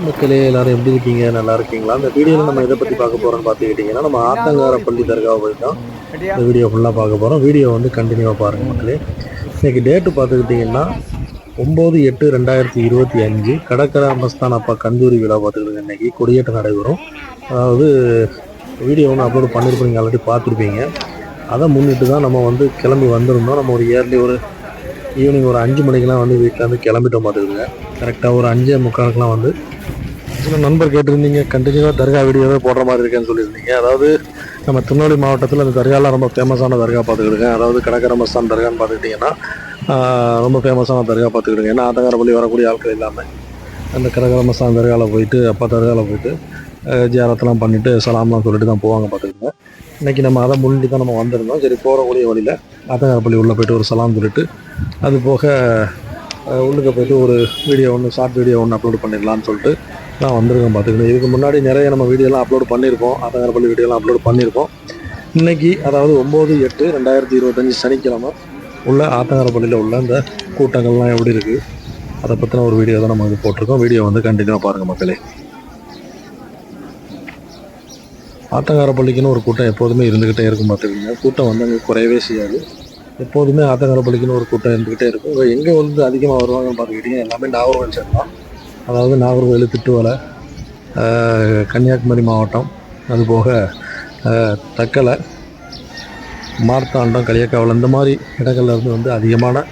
மக்களே எல்லாரும் எப்படி இருக்கீங்க? நல்லா இருக்கீங்களா? இந்த வீடியோவில் நம்ம எதை பற்றி பார்க்க போகிறோம்னு பார்த்துக்கிட்டிங்கன்னா நம்ம ஆத்தங்கார பள்ளி தர்காவை தான் இந்த வீடியோ ஃபுல்லாக பார்க்க போகிறோம் வீடியோ வந்து கண்டினியூவாக பாருங்கள் மக்களே. இன்னைக்கு டேட்டு பார்த்துக்கிட்டிங்கன்னா ஒம்பது எட்டு ரெண்டாயிரத்தி இருபத்தி அஞ்சு கடற்கரை மஸ்தான் அப்பா கந்தூரி விழா பார்த்துக்கிட்டு இன்னைக்கு. கொடியேற்றம் நடைபெறும். அதாவது வீடியோ ஒன்று அப்லோட் பண்ணியிருப்பீங்க ஆல்ரெடி பார்த்துருப்பீங்க. அதை முன்னிட்டு தான் நம்ம வந்து கிளம்பி வந்திருந்தோம். நம்ம ஒரு இயர்லி ஒரு ஈவினிங் ஒரு அஞ்சு மணிக்கெலாம் வந்து வீட்டில் வந்து கிளம்பிட்டோம் பார்த்துக்கிடுங்க கரெக்டாக ஒரு அஞ்சே முக்காலுக்குலாம் வந்து சில நண்பர் கேட்டிருந்தீங்க கண்டினியூவாக தர்கா வீடியோவே போடுற மாதிரி இருக்கேன்னு சொல்லியிருந்தீங்க. அதாவது நம்ம திருநெல்வேலி மாவட்டத்தில் அந்த தர்காலாம் ரொம்ப ஃபேமஸான தர்கா பார்த்துக்கிடுங்க. அதாவது கடற்கரை மஸ்தான் தர்கான்னு பார்த்துக்கிட்டிங்கன்னா ரொம்ப ஃபேமஸான தர்கா பார்த்துக்கிடுங்க. ஏன்னா ஆத்தங்காரப்பள்ளி வரக்கூடிய ஆட்கள் இல்லாமல் அந்த கடற்கரை மஸ்தான் தர்காவில் போயிட்டு அப்பா தர்காவில் போயிட்டு ஜியாரத்தெல்லாம் பண்ணிவிட்டு சலாம்லாம் சொல்லிட்டு தான் போவாங்க பார்த்துக்கிடுங்க இன்றைக்கி நம்ம அதை முன்னிட்டு தான் நம்ம வந்திருந்தோம். சரி போகக்கூடிய வழியில் ஆத்தங்காரப்பள்ளி உள்ளே போயிட்டு ஒரு சலாம் சொல்லிட்டு அது போக உள்ளுக்கு போயிட்டு ஒரு வீடியோ ஒன்று ஷார்ட் வீடியோ ஒன்று அப்லோட் பண்ணிடலாம்னு சொல்லிட்டு தான் வந்திருக்கோம் பார்த்துக்கணும். இதுக்கு முன்னாடி நிறைய நம்ம வீடியோலாம் அப்லோட் பண்ணியிருக்கோம் ஆத்தங்காரப்பள்ளி வீடியோலாம் அப்லோட் பண்ணியிருக்கோம் இன்றைக்கி அதாவது ஒம்பது எட்டு ரெண்டாயிரத்தி இருபத்தஞ்சி சனிக்கிழமை உள்ள ஆத்தங்காரப்பள்ளியில் உள்ள அந்த கூட்டங்கள்லாம் எப்படி இருக்குது அதை பற்றின ஒரு வீடியோ தான் நம்ம இது போட்டிருக்கோம். வீடியோ வந்து கண்டினியூவாக பாருங்கள் மக்களே. ஆத்தங்காரப்பள்ளிக்குன்னு ஒரு கூட்டம் எப்போதுமே இருந்துக்கிட்டே இருக்கும் பார்த்துக்கிங்க. கூட்டம் வந்து அங்கே குறையவே செய்யாது. எப்போதுமே ஆத்தங்காரப்பள்ளிக்குன்னு ஒரு கூட்டம் இருந்துக்கிட்டே இருக்கும். எங்கே வந்து அதிகமாக வருவாங்கன்னு பார்த்துக்கிட்டிங்கன்னா எல்லாமே நாகர்கோவில் சைடு தான். அதாவது நாகர்கோவில் திட்டுவலை கன்னியாகுமரி மாவட்டம். அதுபோக தக்கலை மார்த்தாண்டம் களியக்காவல் இந்த மாதிரி இடங்கள்ல இருந்து வந்து அதிகமான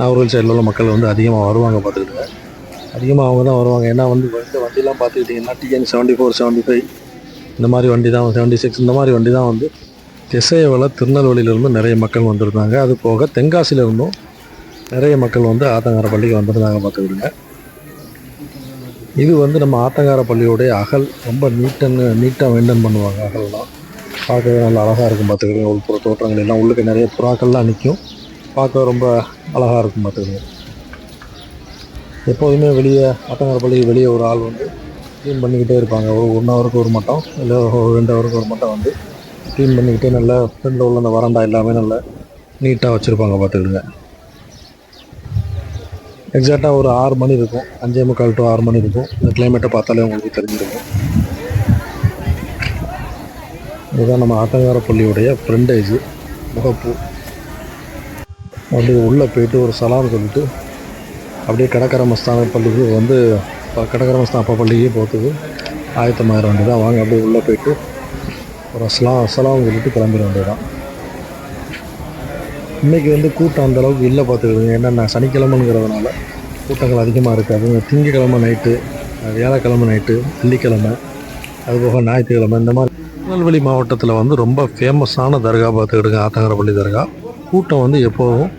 நாகர்கோவில் சைடில் உள்ள மக்கள் வந்து அதிகமாக வருவாங்க பார்த்துக்கிட்டு அதிகமாக அவங்க தான் வருவாங்க. ஏன்னா வந்து இந்த வண்டிலாம் பார்த்துக்கிட்டிங்கன்னா T N seventy four seventy five இந்த மாதிரி வண்டி தான் செவன்ட்டி சிக்ஸ் இந்த மாதிரி வண்டி தான் வந்து திசையவள திருநெல்வேலியிலிருந்து நிறைய மக்கள் வந்திருந்தாங்க. அது போக தென்காசியிலிருந்தும் நிறைய மக்கள் வந்து ஆத்தங்கார பள்ளிக்கு வந்திருந்தாங்க பார்த்துக்கிடுங்க இது வந்து நம்ம ஆத்தங்கார பள்ளியோடைய அகல் ரொம்ப நீட்டன்னு நீட்டாக மெயின்டைன் பண்ணுவாங்க அகல்லாம். பார்க்கவே நல்லா அழகாக இருக்கும் பார்த்துக்கிடுங்க உள்புற தோற்றங்கள் எல்லாம் உள்ளுக்கு நிறைய புறாக்கள்லாம் நிற்கும். பார்க்க ரொம்ப அழகாக இருக்கும் பார்த்துக்கிடுங்க எப்போதுமே வெளியே ஆத்தங்கார பள்ளிக்கு வெளியே ஒரு ஆள் வந்து க்ளீன் பண்ணிக்கிட்டே இருப்பாங்க. ஒரு ஒன் ஹவருக்கு ஒரு மட்டம் இல்லை ஒரு ரெண்டு ஹவருக்கு ஒரு மட்டம் வந்து க்ளீன் பண்ணிக்கிட்டே நல்லா ஃப்ரெண்டில் உள்ள அந்த வராண்டா எல்லாமே நல்லா நீட்டாக வச்சுருப்பாங்க பார்த்துக்கிடுங்க எக்ஸாக்டாக ஒரு ஆறு மணி இருக்கும். அஞ்சே முக்கால் டு ஆறு மணி இருக்கும். இந்த கிளைமேட்டை பார்த்தாலே உங்களுக்கு தெரிஞ்சிருக்கும் இதுதான் நம்ம ஆட்டங்கார பள்ளியுடைய ஃப்ரெண்டேஜ் முகப்பு. அப்படியே உள்ளே போயிட்டு ஒரு சலாம் சொல்லிட்டு அப்படியே கடற்கரை மஸ்தான பள்ளிக்கு வந்து இப்போ கடற்கரை மஸ்தான் அப்பா போகுது. போகிறதுக்கு வண்டி வேண்டியதான் வாங்க அப்படியே உள்ளே போயிட்டு ஒரு அஸ்லாம் அஸ்லாம் சொல்லிட்டு கிளம்பிட வேண்டியதான் இன்றைக்கி வந்து கூட்டம் அந்த அளவுக்கு இல்லை பார்த்துக்கிடுங்க என்னென்ன சனிக்கிழமைங்கிறதுனால கூட்டங்கள் அதிகமாக இருக்காது திங்கக்கிழமை நைட்டு வியாழக்கிழமை நைட்டு வெள்ளிக்கிழமை அதுபோக ஞாயிற்றுக்கிழமை இந்த மாதிரி திருநெல்வேலி மாவட்டத்தில் வந்து ரொம்ப ஃபேமஸான தர்கா பார்த்துக்கிடுங்க. ஆத்தங்கரப்பள்ளி தர்கா. கூட்டம் வந்து எப்போதும்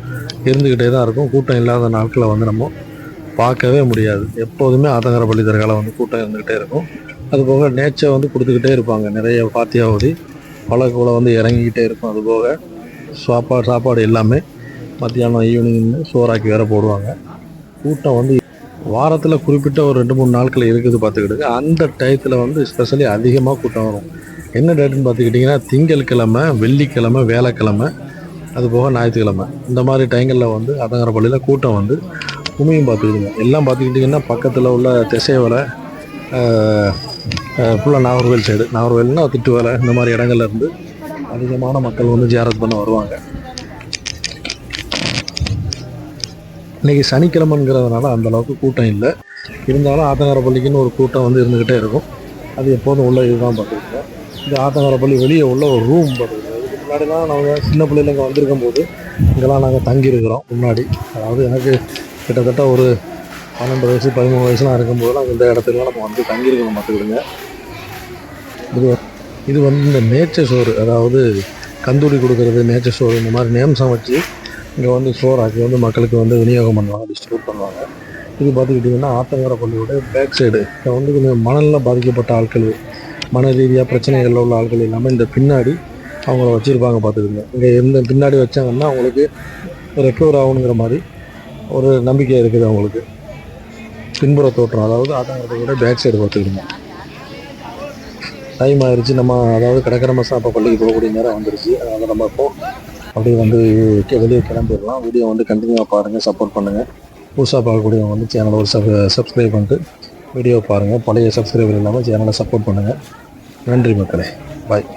இருந்துக்கிட்டே தான் இருக்கும். கூட்டம் இல்லாத நாட்களில் வந்து நம்ம பார்க்கவே முடியாது. எப்போதுமே ஆத்தங்கரப்பள்ளி தர்காவில் வந்து கூட்டம் இருந்துக்கிட்டே இருக்கும். அதுபோக நேச்சர் வந்து கொடுத்துக்கிட்டே இருப்பாங்க. நிறைய பாத்தியாவதி பழக்கூட வந்து இறங்கிக்கிட்டே இருக்கும். அதுபோக சாப்பாடு சாப்பாடு எல்லாமே மத்தியானம் ஈவினிங் சோறாக்கி வேற போடுவாங்க. கூட்டம் வந்து வாரத்தில் குறிப்பிட்ட ஒரு ரெண்டு மூணு நாட்கள் இருக்குது பார்த்துக்கிட்டு அந்த டயத்தில் வந்து ஸ்பெஷலி அதிகமாக கூட்டம் வரும். என்ன டேட்டுன்னு பார்த்துக்கிட்டிங்கன்னா திங்கட்கிழமை வெள்ளிக்கிழமை வேலைக்கிழமை அதுபோக ஞாயிற்றுக்கிழமை. இந்த மாதிரி டைங்களில் வந்து அதங்கிற பள்ளியில் கூட்டம் வந்து கும்மியும் பார்த்துக்கிடுங்க. எல்லாம் பார்த்துக்கிட்டிங்கன்னா பக்கத்தில் உள்ள திசைவலை ஃபுல்லாக நாகர்கோவில் சைடு நாகர்கோவில்னா திட்டுவேலை இந்த மாதிரி இடங்கள்ல இருந்து அதிகமான மக்கள் வந்து ஜியாரத் பண்ண வருவாங்க. இன்னைக்கு சனிக்கிழமைங்கிறதுனால அந்த அளவுக்கு கூட்டம் இல்லை. இருந்தாலும் ஆத்தங்கரப்பள்ளிக்குன்னு ஒரு கூட்டம் வந்து இருந்துக்கிட்டே இருக்கும். அது எப்போதும் உள்ள இதுதான் பார்த்துருக்கோம் இந்த ஆத்தங்கரப்பள்ளி வெளியே உள்ள ஒரு ரூம் பார்த்துருக்கோம் இதுக்கு முன்னாடிலாம் நாங்கள் சின்ன பிள்ளைல இங்கே வந்திருக்கும் போது இங்கெல்லாம் நாங்கள் தங்கியிருக்கிறோம் முன்னாடி. அதாவது எனக்கு கிட்டத்தட்ட ஒரு பன்னெண்டு வயசு பதிமூணு வயசுலாம் இருக்கும்போதெல்லாம் இந்த இடத்துக்குலாம் நம்ம வந்து தங்கியிருக்கணும் பார்த்துக்கிடுங்க. இது இது வந்து இந்த நேச்சர் சோறு அதாவது கந்தூரி கொடுக்குறது நேச்சர் சோறு இந்த மாதிரி நேம்ஸாக வச்சு இங்கே வந்து சோறாக்கி வந்து மக்களுக்கு வந்து விநியோகம் பண்ணுவாங்க டிஸ்ட்ரிபியூட் பண்ணுவாங்க. இது பார்த்துக்கிட்டிங்கன்னா ஆத்தங்கர பள்ளியோட பேக் சைடு இங்கே வந்து கொஞ்சம் மணலில் பாதிக்கப்பட்ட ஆட்கள் மன ரீதியாக பிரச்சனைகளில் உள்ள ஆட்கள் எல்லாமே இந்த பின்னாடி அவங்கள வச்சுருப்பாங்க பார்த்துக்குங்க இங்கே இருந்த பின்னாடி வச்சாங்கன்னா அவங்களுக்கு ரெக்கவர் ஆகணுங்கிற மாதிரி ஒரு நம்பிக்கை இருக்குது அவங்களுக்கு. பின்புற தோற்றம் அதாவது ஆத்தங்கரத்தை விட பேக் சைடு பார்த்துக்கிடுங்க டைம் ஆயிடுச்சு நம்ம அதாவது கடற்கரை மாதம் அப்போ பள்ளிக்கு போகக்கூடிய நேரம் வந்துருச்சு. அதனால் நம்ம இப்போ அப்படியே வந்து வெளியே கிளம்பிடலாம். வீடியோ வந்து கண்டினியூவாக பாருங்கள் சப்போர்ட் பண்ணுங்கள் புதுசாக பார்க்கக்கூடியவங்க வந்து சேனலை ஒரு சப் சப்ஸ்கிரைப் பண்ணிட்டு வீடியோ பாருங்கள் பழைய சப்ஸ்கிரைபர் இல்லாமல் சேனலை சப்போர்ட் பண்ணுங்கள் நன்றி மக்களே. பாய்